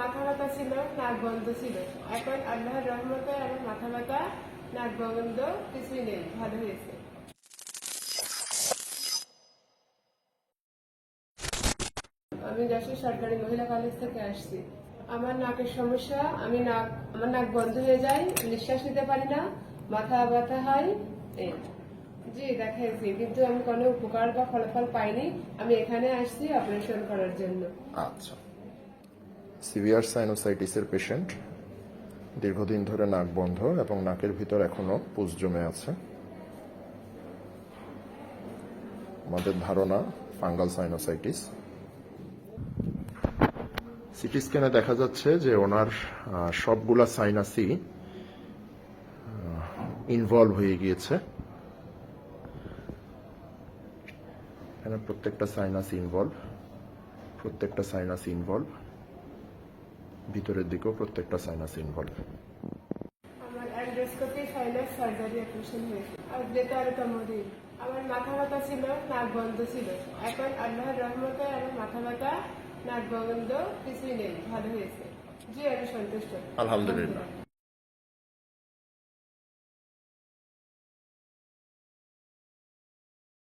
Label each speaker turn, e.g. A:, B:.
A: মাথা ব্যথা ছিল, নাক বন্ধ ছিল। এখন আল্লাহর রহমতে আমার মাথা ব্যথা, নাক বন্ধ, কিছুই নেই, ভালো হয়েছে। আমি যশোর সরকারি মহিলা কলেজ থেকে আসছি। আমার নাকের সমস্যা, আমি নাক, আমার নাক বন্ধ হয়ে যায়, নিঃশ্বাস নিতে পারি না, মাথা ব্যথা হয়। জি, দেখাইছি, কিন্তু আমি কোনো উপকার বা ফলাফল পাইনি। আমি এখানে আসছি অপারেশন করার জন্য।
B: আচ্ছা। সিভিয়ার সাইনোসাইটিসের পেশেন্ট দীর্ঘদিন ধরে নাক বন্ধ এবং নাকের ভিতর এখনও পুজ জমে আছে। আমাদের ধারণা, ফাঙ্গাল সাইনোসাইটিস সিটি স্ক্যানে দেখা যাচ্ছে যে ওনার সবগুলা সাইনাসই ইনভলভ হয়ে গিয়েছে। এখানে প্রত্যেকটা সাইনাস ইনভলভ প্রত্যেকটা সাইনাস ইনভলভ ভিতরের দিকেও প্রত্যেকটা সাইনাস ইনভলভ
A: আমার অ্যান্ড্রোস্কোপি সাইনাস সার্জারি অপারেশন হয়েছে। আর আমার মাথা ব্যথা ছিল নাক বন্ধ ছিল। এখন আল্লাহর রহমতে আমার মাথা ব্যথা নাক বন্ধ কিছুই নেই। ভালো হয়েছে। জি আমি সন্তুষ্ট।
B: আলহামদুলিল্লাহ।